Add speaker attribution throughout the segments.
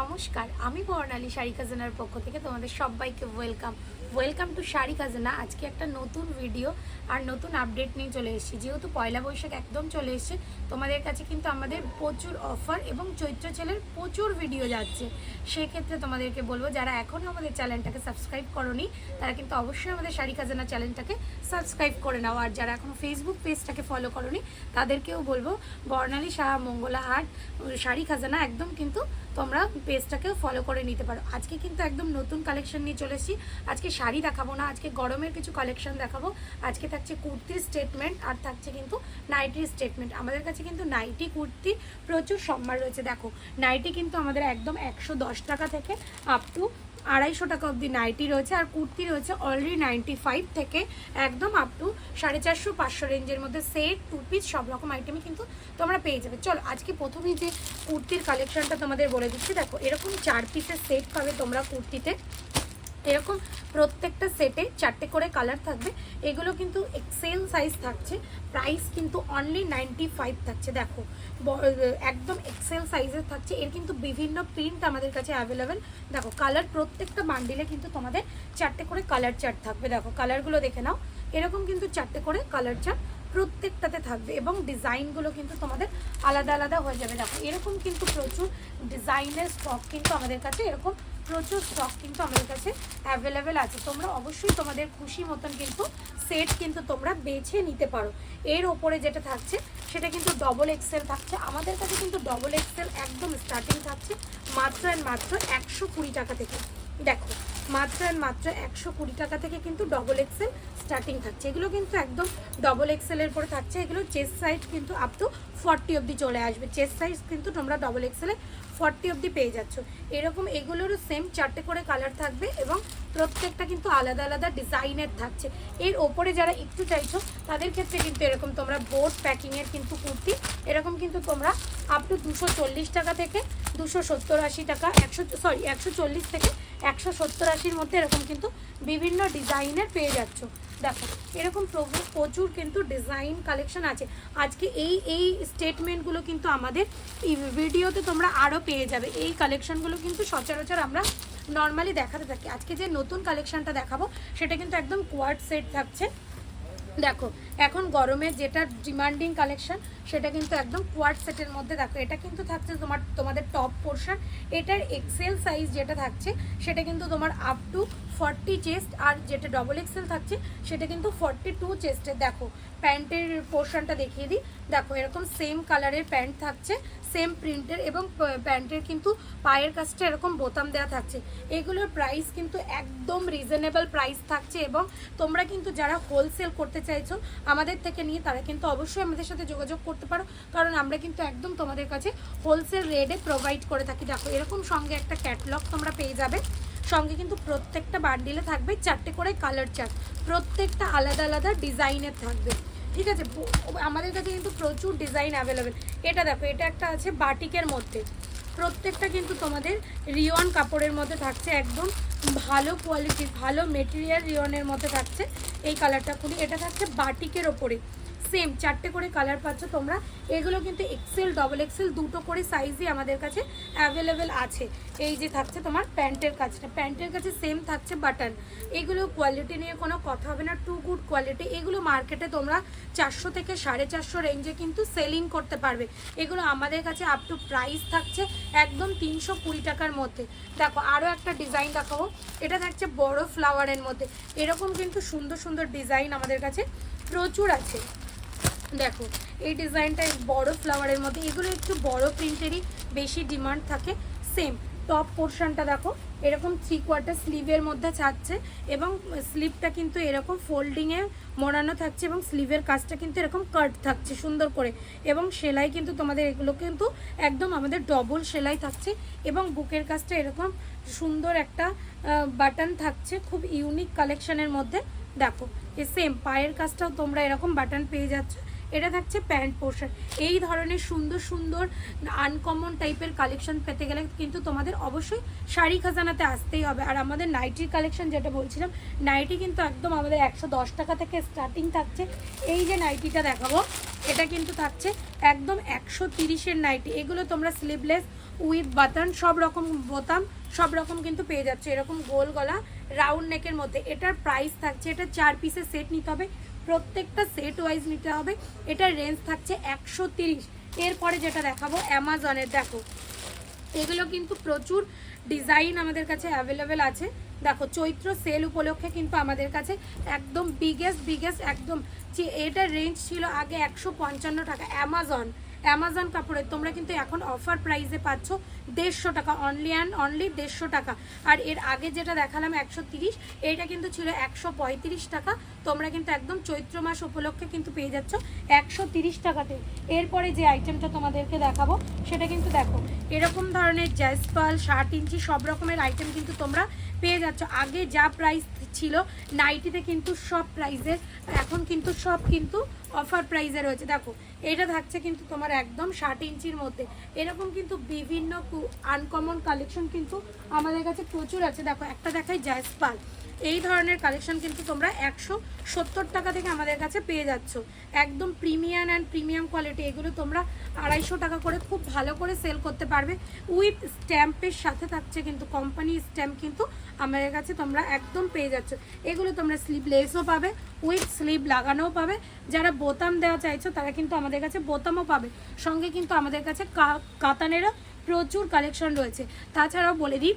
Speaker 1: নমস্কার, আমি বর্ণালী শাড়ি খাজানার পক্ষ থেকে তোমাদের সবাইকে ওয়েলকাম ওয়েলকাম টু শাড়ি খাজানা আজকে একটা নতুন ভিডিও আর নতুন আপডেট নিয়ে চলে এসেছি। যেহেতু পয়লা বৈশাখ একদম চলে এসেছে, তোমাদের কাছে কিন্তু আমাদের প্রচুর অফার এবং চৈত্র ছেলের প্রচুর ভিডিও যাচ্ছে। সেক্ষেত্রে তোমাদেরকে বলব, যারা এখনও আমাদের চ্যানেলটাকে সাবস্ক্রাইব করনি, তারা কিন্তু অবশ্যই আমাদের শাড়ি খাজানা চ্যানেলটাকে সাবস্ক্রাইব করে নাও। আর যারা এখনও ফেসবুক পেজটাকে ফলো করনি, তাদেরকেও বলব, বর্ণালী সাহা মঙ্গলা হাট শাড়ি খাজানা একদম কিন্তু তোমরা পেজটাকেও ফলো করে নিতে পারো। আজকে কিন্তু একদম নতুন কালেকশন নিয়ে চলেছি আজকে শাড়ি দেখাবো না, আজকে গরমের কিছু কালেকশন দেখাবো। আজকে থাকছে কুর্তির স্টেটমেন্ট আর থাকছে কিন্তু নাইটির স্টেটমেন্ট আমাদের কাছে কিন্তু নাইটি কুর্তি প্রচুর সম্মান রয়েছে। দেখো নাইটি কিন্তু আমাদের একদম একশো দশ টাকা থেকে আপ টু আড়াইশো টাকা অবধি নাইটি রয়েছে আর কুর্তি রয়েছে অলরেডি নাইনটি ফাইভ থেকে একদম আপ টু সাড়ে চারশো, পাঁচশো রেঞ্জের মধ্যে সেট টু পিস সব রকম আইটেমই কিন্তু তোমরা পেয়ে যাবে। চলো, আজকে প্রথমেই যে কুর্তির কালেকশনটা তোমাদের বলে দিচ্ছি, দেখো এরকম চার পিসের সেট পাবে তোমরা কুর্তিতে। এরকম প্রত্যেকটা সেটে চারটে করে কালার থাকবে। এগুলো কিন্তু এক্সেল সাইজ থাকছে। প্রাইস কিন্তু অনলি নাইনটি ফাইভ থাকছে। দেখো একদম এক্সেল সাইজের থাকছে। এর কিন্তু বিভিন্ন প্রিন্ট আমাদের কাছে অ্যাভেলেবেল দেখো কালার প্রত্যেকটা বান্ডিলে কিন্তু তোমাদের চারটে করে কালার চার্ট থাকবে। দেখো কালারগুলো দেখে নাও। এরকম কিন্তু চারটে করে কালার চার্ট প্রত্যেকটাতে থাকবে এবং ডিজাইনগুলো কিন্তু তোমাদের আলাদা আলাদা হয়ে যাবে। দেখো, এরকম কিন্তু প্রচুর ডিজাইনের স্টক কিন্তু আমাদের কাছে এরকম প্রচুর স্টক কিন্তু আমাদের কাছে অ্যাভেলেবেল আছে। তোমরা অবশ্যই তোমাদের খুশি মতন কিন্তু সেট কিন্তু তোমরা বেছে নিতে পারো। এর ওপরে যেটা থাকছে, সেটা কিন্তু ডবল এক্সেল থাকছে। আমাদের কাছে কিন্তু ডবল এক্সেল একদম স্টার্টিং থাকছে, মাত্র অ্যান্ড মাত্র একশো কুড়ি টাকা থেকে। দেখো মাত্র মাত্র একশো কুড়ি টাকা থেকে কিন্তু ডবল এক্সেল স্টার্টিং থাকছে। এগুলো কিন্তু একদম ডবল এক্সেলের পরে থাকছে। এগুলো চেস্ট সাইজ কিন্তু আপ টু ফর্টি অবধি চলে আসবে। চেস্ট সাইজ কিন্তু তোমরা ডবল এক্সেলে ফর্টি অবধি পেয়ে যাচ্ছ। এরকম এগুলোরও সেম চারটে করে কালার থাকবে এবং প্রত্যেকটা কিন্তু আলাদা আলাদা ডিজাইনের থাকছে। এর ওপরে যারা একটু চাইছো, তাদের ক্ষেত্রে কিন্তু এরকম তোমরা বোর্ড প্যাকিংয়ের কিন্তু কুর্তি, এরকম কিন্তু তোমরা আপ টু দুশো টাকা থেকে দুশো সত্তর আশি টাকা, একশো সরি একশো চল্লিশ থেকে একশো সত্তর আশির মধ্যে এরকম কিন্তু বিভিন্ন ডিজাইনের পেয়ে যাচ্ছ। দেখো, এরকম প্রচুর কিন্তু ডিজাইন কালেকশন আছে। আজকে এই এই স্টেটমেন্টগুলো কিন্তু আমাদের ভিডিওতে তোমরা আরও পেয়ে যাবে। এই কালেকশনগুলো কিন্তু সচরাচর আমরা নর্মালি দেখাতে থাকি। আজকে যে নতুন কালেকশনটা দেখাবো, সেটা কিন্তু একদম কোয়ার্ড সেট থাকছে। দেখো, এখন গরমে যেটা ডিমান্ডিং কালেকশন সেটা কিন্তু একদম কোয়ার্ড সেটের মধ্যে দেখো, এটা কিন্তু থাকছে তোমার, তোমাদের টপ পোর্শন এটার এক্সেল সাইজ যেটা থাকছে, সেটা কিন্তু তোমার আপ টু ফর্টি চেস্ট আর যেটা ডবল এক্সেল থাকছে, সেটা কিন্তু ফর্টি টু চেস্টের দেখো, প্যান্টের পোর্শনটা দেখিয়ে দিই। দেখো, এরকম সেম কালারের প্যান্ট থাকছে সেম প্রিন্টের এবং প্যান্টের কিন্তু পায়ের কাছটা এরকম বোতাম দেওয়া থাকছে। এগুলোর প্রাইস কিন্তু একদম রিজনেবল প্রাইস থাকছে এবং তোমরা কিন্তু যারা হোলসেল করতে চাইছো, আমাদের থেকে নিয়ে তারা কিন্তু অবশ্যই আমাদের সাথে যোগাযোগ করতে পারো। কারণ আমরা কিন্তু একদম তোমাদের কাছে হোলসেল রেটে প্রোভাইড করে থাকি। দেখো, এরকম সঙ্গে একটা ক্যাটলগ তোমরা পেয়ে যাবে। সঙ্গে কিন্তু প্রত্যেকটা বান্ডিলে থাকবে চারটে করে কালার চার্ট প্রত্যেকটা আলাদা আলাদা ডিজাইনের থাকবে। ঠিক আছে আমাদের কাছে কিন্তু প্রচুর ডিজাইন অ্যাভেলেবেল এটা দেখো, এটা একটা আছে বাটিকের মধ্যে। প্রত্যেকটা কিন্তু তোমাদের রিওয়ান কাপড়ের মধ্যে থাকছে, একদম ভালো কোয়ালিটির ভালো মেটেরিয়াল রিওয়ানের মধ্যে থাকছে। এই কালারটা খুলি, এটা থাকছে বাটিকের ওপরে। সেম চারটে করে কালার পাচ্ছ তোমরা। এগুলো কিন্তু এক্সেল ডবল এক্সেল দুটো করে সাইজই আমাদের কাছে অ্যাভেলেবেল আছে। এই যে থাকছে তোমার প্যান্টের কাছটা প্যান্টের কাছে সেম থাকছে বাটন এগুলো কোয়ালিটি নিয়ে কোনো কথা হবে না। টু গুড কোয়ালিটি এগুলো মার্কেটে তোমরা চারশো থেকে সাড়ে চারশো রেঞ্জে কিন্তু সেলিং করতে পারবে। এগুলো আমাদের কাছে আপ টু প্রাইস থাকছে একদম তিনশো কুড়ি টাকার মধ্যে। দেখো আরও একটা ডিজাইন দেখাবো। এটা থাকছে বড় ফ্লাওয়ারের মধ্যে। এরকম কিন্তু সুন্দর সুন্দর ডিজাইন আমাদের কাছে প্রচুর আছে। দেখো, এই ডিজাইনটা বড় ফ্লাওয়ারের মধ্যে, এগুলো একটু বড় প্রিন্টেরই বেশি ডিমান্ড থাকে সেম টপ পোর্শনটা দেখো, এরকম থ্রি কোয়ার্টার স্লিভের মধ্যে ছাড়ছে এবং স্লিভটা কিন্তু এরকম ফোল্ডিংয়ে মোড়ানো থাকছে এবং স্লিভের কাজটা কিন্তু এরকম কাট থাকছে, সুন্দর করে। এবং সেলাই কিন্তু তোমাদের এগুলো কিন্তু একদম আমাদের ডবল সেলাই থাকছে এবং বুকের কাজটা এরকম সুন্দর একটা বাটন থাকছে, খুব ইউনিক কালেকশনের মধ্যে। দেখো সেম পায়ের কাজটাও তোমরা এরকম বাটন পেয়ে যাচ্ছ। এটা থাকছে প্যান্ট পোর্শন। এই ধরনের সুন্দর সুন্দর আনকমন টাইপের কালেকশন পেতে গেলে কিন্তু তোমাদের অবশ্যই শাড়ি খাজানাতে আসতেই হবে। আর আমাদের নাইটির কালেকশন যেটা বলছিলাম নাইটি কিন্তু একদম আমাদের একশো দশ টাকা থেকে স্টার্টিং থাকছে। এই যে নাইটিটা দেখাবো, এটা কিন্তু থাকছে একদম একশো তিরিশের নাইটি এগুলো তোমরা স্লিভলেস উইথ বাটন সব রকম বোতাম, সব রকম কিন্তু পেয়ে যাচ্ছে। এরকম গোল গলা রাউন্ড নেকের মধ্যে। এটার প্রাইস থাকছে, এটা চার পিসের সেট নিতে হবে। প্রত্যেকটা সেট ওয়াইজ নিতে হবে। এটার রেঞ্জ থাকছে একশো তিরিশ। এরপরে যেটা দেখাবো অ্যামাজনের দেখো, এগুলো কিন্তু প্রচুর ডিজাইন আমাদের কাছে অ্যাভেলেবেল আছে। দেখো, চৈত্র সেল উপলক্ষে কিন্তু আমাদের কাছে একদম বিগেস্ট বিগেস্ট একদম যে এটার রেঞ্জ ছিল আগে একশো পঞ্চান্ন টাকা। অ্যামাজন অ্যামাজন কাপড়ের, তোমরা কিন্তু এখন অফার প্রাইসে পাচ্ছ দেড়শো টাকা অনলি অ্যান্ড অনলি দেড়শো টাকা। আর এর আগে যেটা দেখালাম একশো তিরিশ, এইটা কিন্তু ছিল একশো পঁয়ত্রিশ টাকা। তোমরা কিন্তু একদম চৈত্র মাস উপলক্ষে কিন্তু পেয়ে যাচ্ছ একশো তিরিশ টাকাতে। এরপরে যে আইটেমটা তোমাদেরকে দেখাবো, সেটা কিন্তু দেখো, এরকম ধরনের জ্যাসপাল ষাট ইঞ্চি, সব রকমের আইটেম কিন্তু তোমরা পেয়ে যাচ্ছ। আগে যা প্রাইস ছিল নাইটিতে কিন্তু সব প্রাইসের এখন কিন্তু সব কিন্তু অফার প্রাইসে রয়েছে। দেখো, এটা থাকছে কিন্তু তোমার একদম ষাট ইঞ্চির মধ্যে। এরকম কিন্তু বিভিন্ন আনকমন কালেকশন কিন্তু আমাদের কাছে প্রচুর আছে। দেখো, একটা দেখাই জ্যাসপাল এই ধরনের কালেকশন কিন্তু তোমরা একশো সত্তর টাকা থেকে আমাদের কাছে পেয়ে যাচ্ছ। একদম প্রিমিয়াম অ্যান্ড প্রিমিয়াম কোয়ালিটি এগুলো তোমরা আড়াইশো টাকা করে খুব ভালো করে সেল করতে পারবে। উইথ স্ট্যাম্পের সাথে থাকছে কিন্তু কোম্পানি স্ট্যাম্প কিন্তু আমাদের কাছে তোমরা একদম পেয়ে যাচ্ছ। এগুলো তোমরা স্লিপ লেসও পাবে উইথ স্লিপ লাগানোও পাবে। যারা বোতাম দেওয়া চাইছো তারা কিন্তু আমাদের কাছে বোতামও পাবে। সঙ্গে কিন্তু আমাদের কাছে কাতানেরও প্রচুর কালেকশন রয়েছে। তাছাড়াও বলে দিই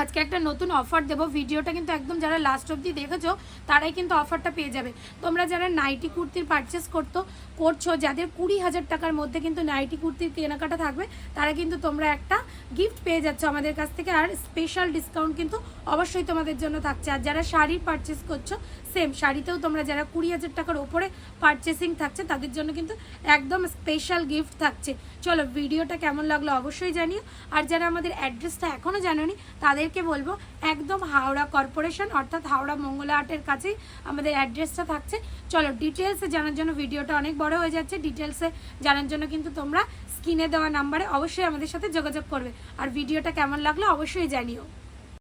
Speaker 1: আজকে একটা নতুন অফার দেবো। ভিডিওটা কিন্তু একদম যারা লাস্ট অবধি দেখেছ, তারাই কিন্তু অফারটা পেয়ে যাবে। তোমরা যারা নাইটি কুর্তির পারচেস করতো, করছ, যাদের কুড়ি হাজার টাকার মধ্যে কিন্তু নাইটি কুর্তির কেনাকাটা থাকবে, তারা কিন্তু তোমরা একটা গিফট পেয়ে যাচ্ছ আমাদের কাছ থেকে, আর স্পেশাল ডিসকাউন্ট কিন্তু অবশ্যই তোমাদের জন্য থাকছে। আর যারা শাড়ির পারচেস করছ সেম শাড়িতেও তোমরা যারা কুড়ি হাজার টাকার ওপরে পারচেসিং থাকছে, তাদের জন্য কিন্তু একদম স্পেশাল গিফট থাকছে। চলো, ভিডিওটা কেমন লাগল অবশ্যই জানিও। আর যারা আমাদের অ্যাড্রেসটা এখনও জানোনি তাদেরকে বলব, একদম হাওড়া কর্পোরেশন, অর্থাৎ হাওড়া মঙ্গলা আটের কাছেই আমাদের অ্যাড্রেসটা থাকছে। চলো ডিটেলসে জানার জন্য ভিডিওটা অনেক বড় হয়ে যাচ্ছে। ডিটেলসে জানার জন্য কিন্তু তোমরা স্ক্রিনে দেওয়া নাম্বারে অবশ্যই আমাদের সাথে যোগাযোগ করবে। আর ভিডিওটা কেমন লাগল অবশ্যই জানিও।